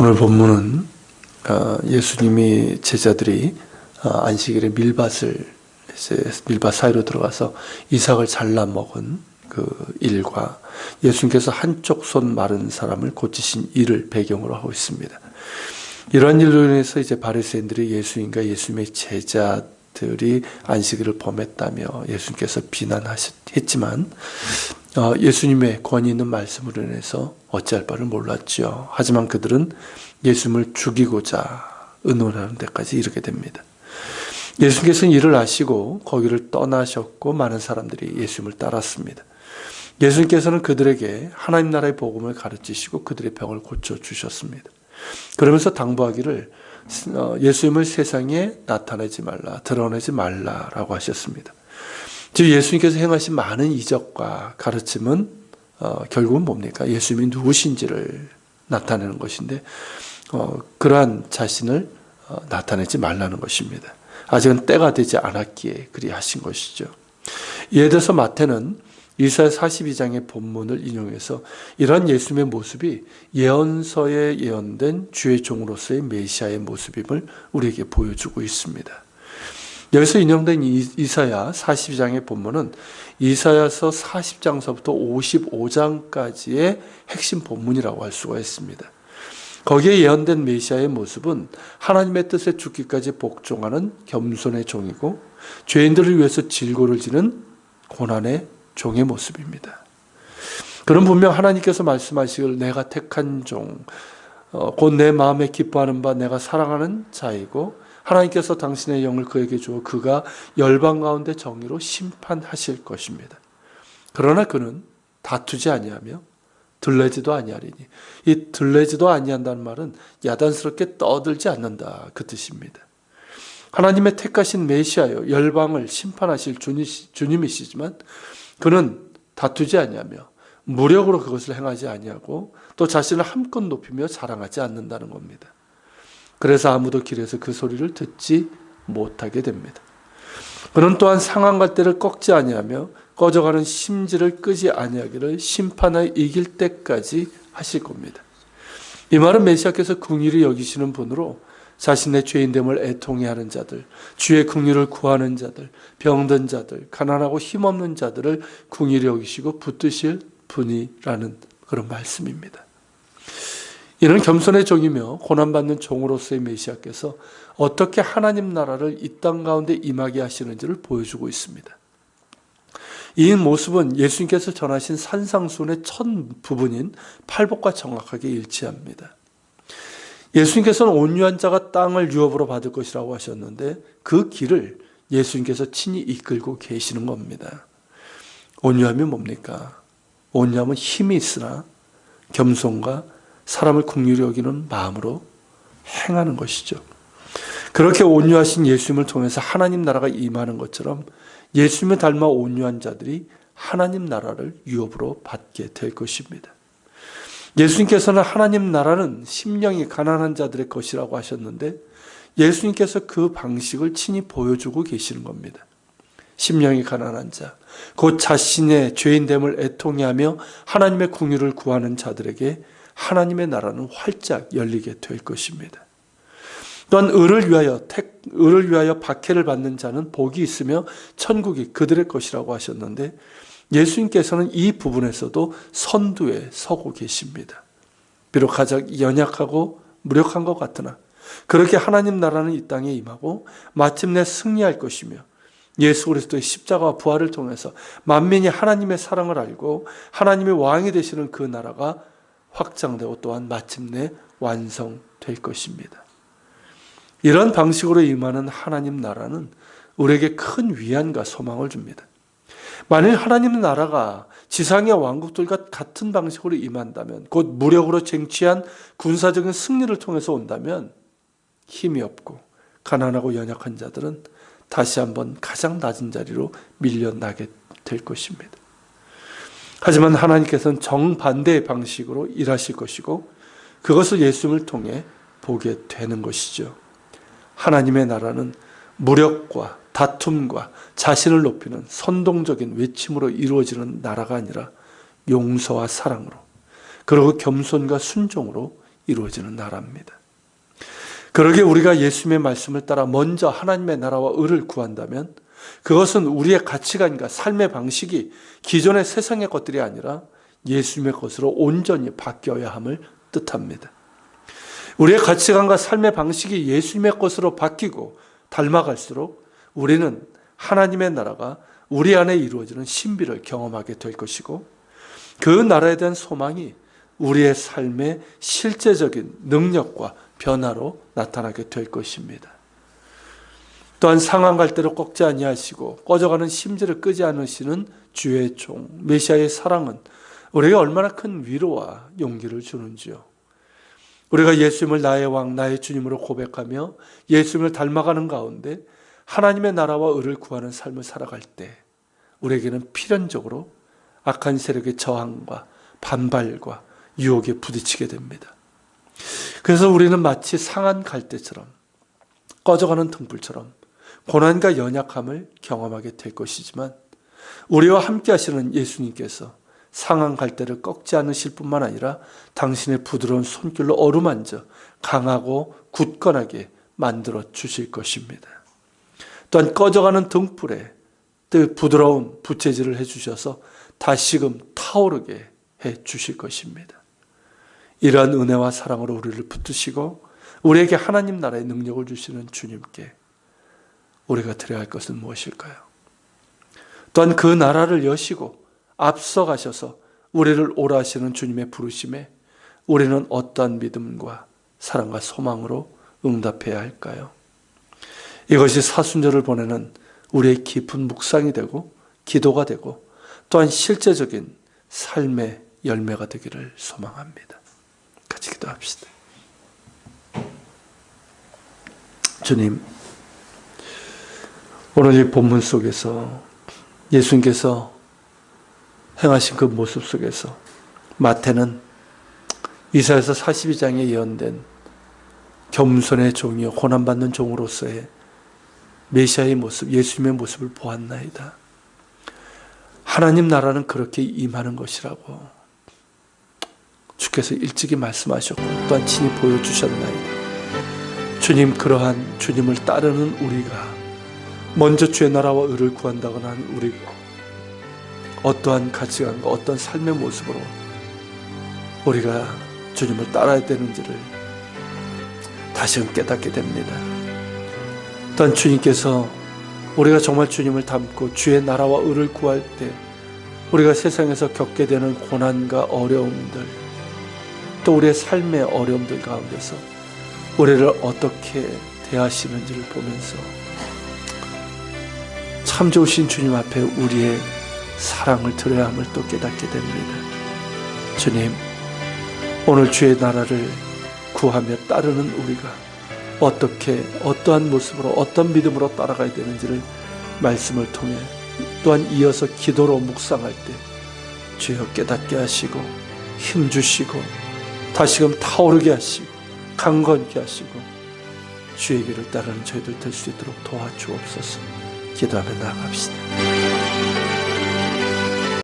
오늘 본문은 어, 예수님이 제자들이 어, 안식일에 밀밭을 밀밭 사이로 들어가서 이삭을 잘라 먹은 그 일과 예수님께서 한쪽 손 마른 사람을 고치신 일을 배경으로 하고 있습니다. 이러한 일로 인해서 이제 바리새인들이 예수님과 예수님의 제자 들이 안식일을 범했다며 예수님께서 비난하셨지만 어, 예수님의 권위 있는 말씀으로 인해서 어찌할 바를 몰랐지요. 하지만 그들은 예수님을 죽이고자 의논하는 데까지 이르게 됩니다. 예수님께서는 이를 아시고 거기를 떠나셨고 많은 사람들이 예수님을 따랐습니다. 예수님께서는 그들에게 하나님 나라의 복음을 가르치시고 그들의 병을 고쳐 주셨습니다. 그러면서 당부하기를 어, 예수님을 세상에 나타내지 말라, 드러내지 말라라고 하셨습니다. 즉 예수님께서 행하신 많은 이적과 가르침은 어, 결국은 뭡니까? 예수님이 누구신지를 나타내는 것인데 어, 그러한 자신을 어, 나타내지 말라는 것입니다. 아직은 때가 되지 않았기에 그리 하신 것이죠. 이에 대해서 마태는 이사야 42장의 본문을 인용해서 이러한 예수님의 모습이 예언서에 예언된 주의 종으로서의 메시아의 모습임을 우리에게 보여주고 있습니다. 여기서 인용된 이사야 42장의 본문은 이사야서 40장서부터 55장까지의 핵심 본문이라고 할 수가 있습니다. 거기에 예언된 메시아의 모습은 하나님의 뜻에 죽기까지 복종하는 겸손의 종이고 죄인들을 위해서 질고를 지는 고난의 종의 모습입니다. 그럼 분명 하나님께서 말씀하시길 내가 택한 종, 어, 곧내 마음에 기뻐하는 바 내가 사랑하는 자이고 하나님께서 당신의 영을 그에게 주어 그가 열방 가운데 정의로 심판하실 것입니다. 그러나 그는 다투지 아니하며 들레지도 아니하리니 이 들레지도 아니한다는 말은 야단스럽게 떠들지 않는다 그 뜻입니다. 하나님의 택하신 메시아여 열방을 심판하실 주님이시지만 그는 다투지 아니하며 무력으로 그것을 행하지 아니하고 또 자신을 한껏 높이며 자랑하지 않는다는 겁니다. 그래서 아무도 길에서 그 소리를 듣지 못하게 됩니다. 그는 또한 상한 갈대를 꺾지 아니하며 꺼져가는 심지를 끄지 아니하기를 심판하여 이길 때까지 하실 겁니다. 이 말은 메시아께서 궁일이 여기시는 분으로 자신의 죄인됨을 애통해 하는 자들, 주의 궁일을 구하는 자들, 병든 자들, 가난하고 힘없는 자들을 궁일이 여기시고 붙드실 분이라는 그런 말씀입니다. 이는 겸손의 종이며 고난받는 종으로서의 메시아께서 어떻게 하나님 나라를 이 땅 가운데 임하게 하시는지를 보여주고 있습니다. 이 모습은 예수님께서 전하신 산상순의 첫 부분인 팔복과 정확하게 일치합니다. 예수님께서는 온유한 자가 땅을 유업으로 받을 것이라고 하셨는데 그 길을 예수님께서 친히 이끌고 계시는 겁니다. 온유함이 뭡니까? 온유함은 힘이 있으나 겸손과 사람을 국률이 여기는 마음으로 행하는 것이죠. 그렇게 온유하신 예수님을 통해서 하나님 나라가 임하는 것처럼 예수님을 닮아 온유한 자들이 하나님 나라를 유업으로 받게 될 것입니다. 예수님께서는 하나님 나라는 심령이 가난한 자들의 것이라고 하셨는데 예수님께서 그 방식을 친히 보여주고 계시는 겁니다. 심령이 가난한 자, 곧 자신의 죄인됨을 애통해하며 하나님의 궁유를 구하는 자들에게 하나님의 나라는 활짝 열리게 될 것입니다. 또한 을을 위하여 택 을을 위하여 박해를 받는 자는 복이 있으며 천국이 그들의 것이라고 하셨는데 예수님께서는 이 부분에서도 선두에 서고 계십니다. 비록 가장 연약하고 무력한 것 같으나 그렇게 하나님 나라는 이 땅에 임하고 마침내 승리할 것이며 예수 그리스도의 십자가와 부활을 통해서 만민이 하나님의 사랑을 알고 하나님의 왕이 되시는 그 나라가 확장되고 또한 마침내 완성될 것입니다. 이런 방식으로 임하는 하나님 나라는 우리에게 큰 위안과 소망을 줍니다. 만일 하나님 나라가 지상의 왕국들과 같은 방식으로 임한다면, 곧 무력으로 쟁취한 군사적인 승리를 통해서 온다면, 힘이 없고 가난하고 연약한 자들은 다시 한번 가장 낮은 자리로 밀려나게 될 것입니다. 하지만 하나님께서는 정반대의 방식으로 일하실 것이고 그것을 예수님을 통해 보게 되는 것이죠. 하나님의 나라는 무력과 다툼과 자신을 높이는 선동적인 외침으로 이루어지는 나라가 아니라 용서와 사랑으로 그리고 겸손과 순종으로 이루어지는 나라입니다. 그러게 우리가 예수님의 말씀을 따라 먼저 하나님의 나라와 의를 구한다면 그것은 우리의 가치관과 삶의 방식이 기존의 세상의 것들이 아니라 예수님의 것으로 온전히 바뀌어야 함을 뜻합니다. 우리의 가치관과 삶의 방식이 예수님의 것으로 바뀌고 닮아갈수록 우리는 하나님의 나라가 우리 안에 이루어지는 신비를 경험하게 될 것이고 그 나라에 대한 소망이 우리의 삶의 실제적인 능력과 변화로 나타나게 될 것입니다. 또한 상한 갈대로 꺾지 아니하시고 꺼져가는 심지를 끄지 않으시는 주의 종 메시아의 사랑은 우리에게 얼마나 큰 위로와 용기를 주는지요. 우리가 예수님을 나의 왕, 나의 주님으로 고백하며 예수님을 닮아가는 가운데 하나님의 나라와 의를 구하는 삶을 살아갈 때 우리에게는 필연적으로 악한 세력의 저항과 반발과 유혹에 부딪히게 됩니다. 그래서 우리는 마치 상한 갈대처럼 꺼져가는 등불처럼 고난과 연약함을 경험하게 될 것이지만 우리와 함께 하시는 예수님께서 상한 갈대를 꺾지 않으실 뿐만 아니라 당신의 부드러운 손길로 어루만져 강하고 굳건하게 만들어 주실 것입니다. 또한 꺼져가는 등불에 또 부드러운 부채질을 해주셔서 다시금 타오르게 해 주실 것입니다. 이러한 은혜와 사랑으로 우리를 붙드시고 우리에게 하나님 나라의 능력을 주시는 주님께 우리가 드려야 할 것은 무엇일까요? 또한 그 나라를 여시고 앞서가셔서 우리를 오라 하시는 주님의 부르심에 우리는 어떠한 믿음과 사랑과 소망으로 응답해야 할까요? 이것이 사순절을 보내는 우리의 깊은 묵상이 되고 기도가 되고 또한 실제적인 삶의 열매가 되기를 소망합니다. 같이 기도합시다. 주님, 오늘 이 본문 속에서 예수님께서 행하신 그 모습 속에서 마태는 이사에서 42장에 예언된 겸손의 종이요 고난받는 종으로서의 메시아의 모습, 예수님의 모습을 보았나이다. 하나님 나라는 그렇게 임하는 것이라고 주께서 일찍이 말씀하셨고 또한 친히 보여주셨나이다. 주님 그러한 주님을 따르는 우리가 먼저 주의 나라와 의를 구한다거나 한 우리가 어떠한 가치관과 어떤 삶의 모습으로 우리가 주님을 따라야 되는지를 다시금 깨닫게 됩니다. 또한 주님께서 우리가 정말 주님을 닮고 주의 나라와 의를 구할 때 우리가 세상에서 겪게 되는 고난과 어려움들 또 우리의 삶의 어려움들 가운데서 우리를 어떻게 대하시는지를 보면서 참 좋으신 주님 앞에 우리의 사랑을 드려야 함을 또 깨닫게 됩니다. 주님, 오늘 주의 나라를 구하며 따르는 우리가 어떻게, 어떠한 모습으로, 어떤 믿음으로 따라가야 되는지를 말씀을 통해 또한 이어서 기도로 묵상할 때 주여 깨닫게 하시고 힘주시고 다시금 타오르게 하시고 강건케 하시고 주의 길을 따르는 저희들 될 수 있도록 도와주옵소서 기도하며 나아갑시다.